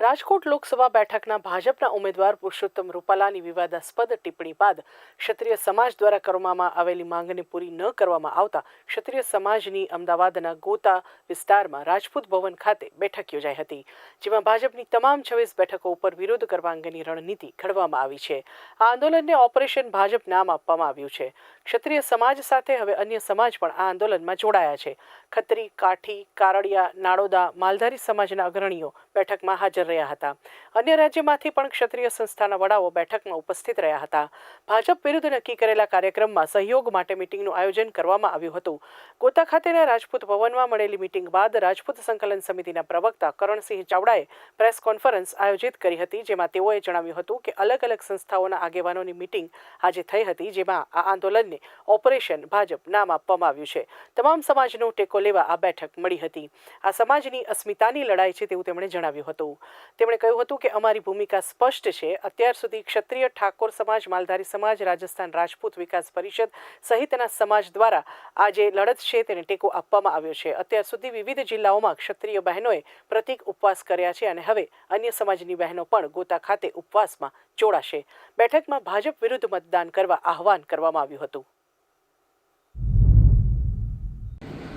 રાજકોટ લોકસભા બેઠકના ભાજપના ઉમેદવાર પુરુષોત્તમ રૂપાલાની વિવાદાસ્પદ ટિપ્પણી બાદ ક્ષત્રિય સમાજ દ્વારા કરવામાં આવેલી માંગને પૂરી ન કરવામાં આવતા ક્ષત્રિય સમાજની અમદાવાદના ગોતા વિસ્તારમાં રાજપૂત ભવન ખાતે બેઠક યોજાઈ હતી, જેમાં ભાજપની તમામ છવ્વીસ બેઠકો ઉપર વિરોધ કરવા અંગેની રણનીતિ ઘડવામાં આવી છે. આ આંદોલનને ઓપરેશન ભાજપ નામ આપવામાં આવ્યું છે. ક્ષત્રિય સમાજ સાથે હવે અન્ય સમાજ પણ આ આંદોલનમાં જોડાયા છે. ખત્રી, કાઠી, કારડિયા, નાડોદા, માલધારી સમાજના અગ્રણીઓ બેઠકમાં હાજર રહ્યા હતા. અન્ય રાજ્યમાંથી પણ ક્ષત્રિય સંસ્થાના વડાઓ બેઠકમાં ઉપસ્થિત રહ્યા હતા. ભાજપ વિરુદ્ધ નક્કી કરેલા કાર્યક્રમમાં સહયોગ માટે મિટિંગનું આયોજન કરવામાં આવ્યું હતું. ગોતા ખાતેના રાજપૂત ભવનમાં મળેલી મિટિંગ બાદ રાજપૂત સંકલન સમિતિના પ્રવક્તા કરણસિંહ ચાવડાએ પ્રેસ કોન્ફરન્સ આયોજિત કરી હતી, જેમાં તેઓએ જણાવ્યું હતું કે અલગ અલગ સંસ્થાઓના આગેવાનોની મિટિંગ આજે થઈ હતી, જેમાં આ આંદોલનને ઓપરેશન ભાજપ નામ આપવામાં આવ્યું છે. તમામ સમાજનો ટેકો લેવા આ બેઠક મળી હતી. આ સમાજની અસ્મિતાની લડાઈ છે તેવું તેમણે જણાવ્યું હતું. તેમણે કહ્યું હતું કે અમારી ભૂમિકા સ્પષ્ટ છે. અત્યાર સુધી ક્ષત્રિય ઠાકોર સમાજ, માલધારી સમાજ, રાજસ્થાન રાજપૂત વિકાસ પરિષદ સહિતના સમાજ દ્વારા આ જે લડત છે તેને ટેકો આપવામાં આવ્યો છે. અત્યાર સુધી વિવિધ જિલ્લાઓમાં ક્ષત્રિય બહેનોએ પ્રતિક ઉપવાસ કર્યા છે અને હવે અન્ય સમાજની બહેનો પણ ગોતા ખાતે ઉપવાસમાં જોડાશે બેઠકમાં ભાજપ વિરુદ્ધ મતદાન કરવા આહવાન કરવામાં આવ્યું હતું.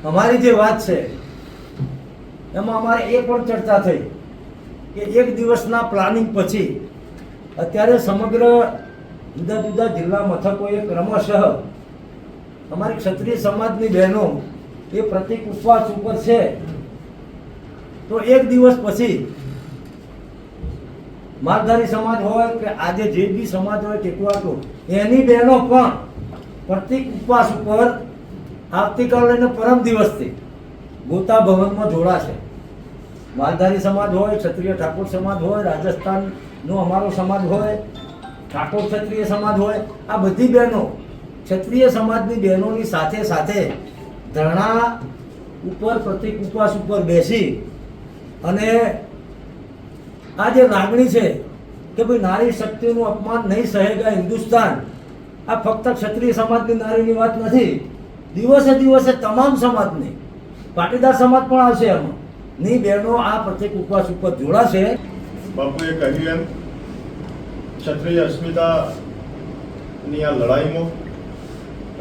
અમારી જે વાત છે, એમાં અમારે એ પણ ચર્ચા થઈ. કે એક દિવસના પ્લાનિંગ પછી અત્યારે સમગ્ર જુદા જુદા જિલ્લા મથકોએ ક્રમશઃ અમારી ક્ષત્રિય સમાજની બહેનો એ પ્રતિક ઉપવાસ ઉપર છે. તો એક દિવસ પછી માલધારી સમાજ હોય કે આજે જે બી સમાજ હોય ટેકો આપો એની બહેનો પણ પ્રતિક ઉપવાસ ઉપર આવતીકાલે પરમ દિવસથી ગોતા ભવનમાં જોડાશે. માલધારી સમાજ હોય, ક્ષત્રિય ઠાકોર સમાજ હોય, રાજસ્થાનનો અમારો સમાજ હોય, ઠાકોર ક્ષત્રિય સમાજ હોય, આ બધી બહેનો, ક્ષત્રિય સમાજની બહેનોની સાથે સાથે ધરણા ઉપર, પ્રતિક ઉપવાસ ઉપર બેસી અને આ જે લાગણી છે કે ભાઈ નારી શક્તિનું અપમાન નહીં સહેગા હિન્દુસ્તાન, આ ફક્ત ક્ષત્રિય સમાજની નારીની વાત નથી. દિવસે દિવસે તમામ સમાજની, પાટીદાર સમાજ પણ આવશે એમાં ની બહેનો, આ પ્રત્યેક ઉપવાસ ઉપર જોડાશે. બાપુએ કહ્યું એમ, ક્ષત્રિય અસ્મિતાની આ લડાઈમાં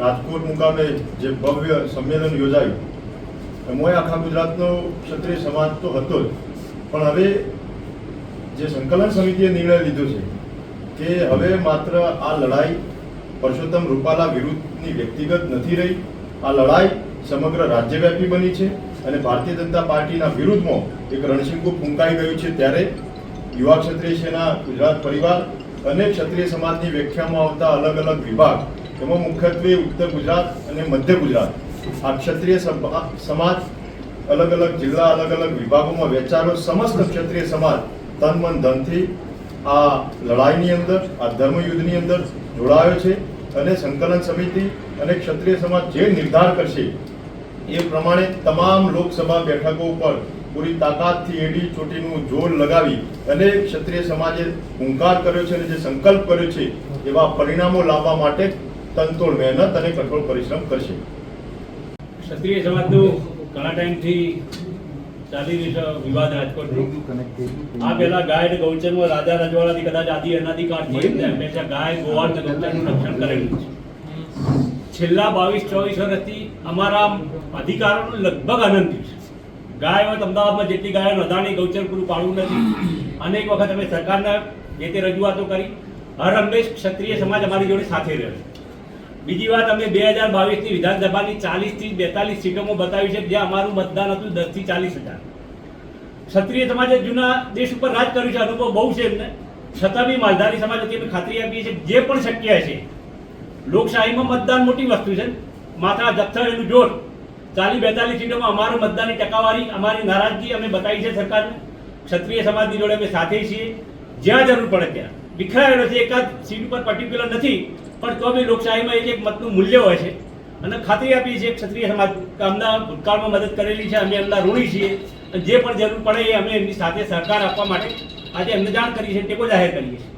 રાજકોટ મુકામે જે ભવ્ય સંમેલન યોજાયું, એમાં આખા ગુજરાતનો ક્ષત્રિય સમાજ તો હતો જ. પણ હવે જે સંકલન સમિતિએ નિર્ણય લીધો છે, કે હવે માત્ર આ લડાઈ પરસોત્તમ રૂપાલા વિરુદ્ધની વ્યક્તિગત નથી રહી, આ લડાઈ સમગ્ર રાજ્યવ્યાપી બની છે. અને ભારતીય જનતા પાર્ટીના વિરુદ્ધમાં એક રણશીંકું ફૂંકાઈ ગયું છે ત્યારે યુવા ક્ષત્રિય સેના, ગુજરાત પરિવાર અને ક્ષત્રિય સમાજની વ્યાખ્યામાં આવતા અલગ અલગ વિભાગ, એમાં મુખ્યત્વે ઉત્તર ગુજરાત અને મધ્ય ગુજરાત, આ ક્ષત્રિય સમાજ અલગ અલગ જિલ્લા, અલગ અલગ વિભાગોમાં વેચાયેલો સમસ્ત ક્ષત્રિય સમાજ તન મન ધનથી આ લડાઈની અંદર, આ ધર્મયુદ્ધની અંદર જોડાયો છે અને સંકલન સમિતિ અને ક્ષત્રિય સમાજ જે નિર્ધાર કરશે એ પ્રમાણે તમામ લોકસભા બેઠકો ઉપર પૂરી તાકાતથી એડી ચોટીનું જોર લગાવી અને ક્ષત્રિય સમાજે હુંકાર કર્યો છે અને જે સંકલ્પ કર્યો છે એવા પરિણામો લાવવા માટે તનતોડ મહેનત અને કઠોળ પરિશ્રમ કરશે. ક્ષત્રિય સમાજનું ઘણા ટાઈમથી ચાલી રહ્યો વિવાદ રાજકોટનો. આ પહેલા ગાય અને ગૌચરમાં રાજા રજવાડાથી કદાચ આદિ અનાદિ કાળથી હંમેશા ગાય ગોવાળ રક્ષણ કરેલું છે. છેલ્લા બાવીસ, ચોવીસ વર્ષથી અમારા અધિકારોનું લગભગ આનંદ છે. ગાય હોય તો અમદાવાદમાં જેટલી ગાયો નોંધાણી ગૌચર પૂરું પાડવું નથી. અનેક વખત અમે સરકારને જે તે રજૂઆતો કરી. હર હંમેશ ક્ષત્રિય સમાજ અમારી જોડે સાથે રહ્યો બીજી વાત, અમે બે હજાર બાવીસની વિધાનસભાની ચાલીસથી બેતાલીસ સીટોમાં બતાવી છે જ્યાં અમારું મતદાન હતું દસથી ચાલીસ હજાર. ક્ષત્રિય સમાજે જૂના દેશ ઉપર રાજ કર્યું છે. અનુભવ બહુ છે એમને. છતાં બી માલધારી સમાજ હતી, અમે ખાતરી આપીએ છીએ જે પણ શક્ય છે લોકશાહીમાં મતદાન મોટી વસ્તુ છે. માથા જથ્થર એનું જોર. ચાલી બેતાલીસ સીટોમાં અમારું મતદાનની ટકાવારી, અમારી નારાજગી અમે બતાવી છે સરકારને. ક્ષત્રિય સમાજની જોડે અમે સાથે છીએ. જ્યાં જરૂર પડે ત્યાં. વિખરાયેલો છે એકાદ સીટ ઉપર પર્ટિક્યુલર નથી, પણ તો બી લોકશાહીમાં એક એક મતનું મૂલ્ય હોય છે. અને ખાતરી આપીએ છીએ ક્ષત્રિય સમાજ અમના ભૂતકાળમાં મદદ કરેલી છે, અમે એમના ઋણી છીએ. અને જે પણ જરૂર પડે એ અમે એમની સાથે સહકાર આપવા માટે આજે એમને જાણ કરી છે, ટેકો જાહેર કરીએ છીએ.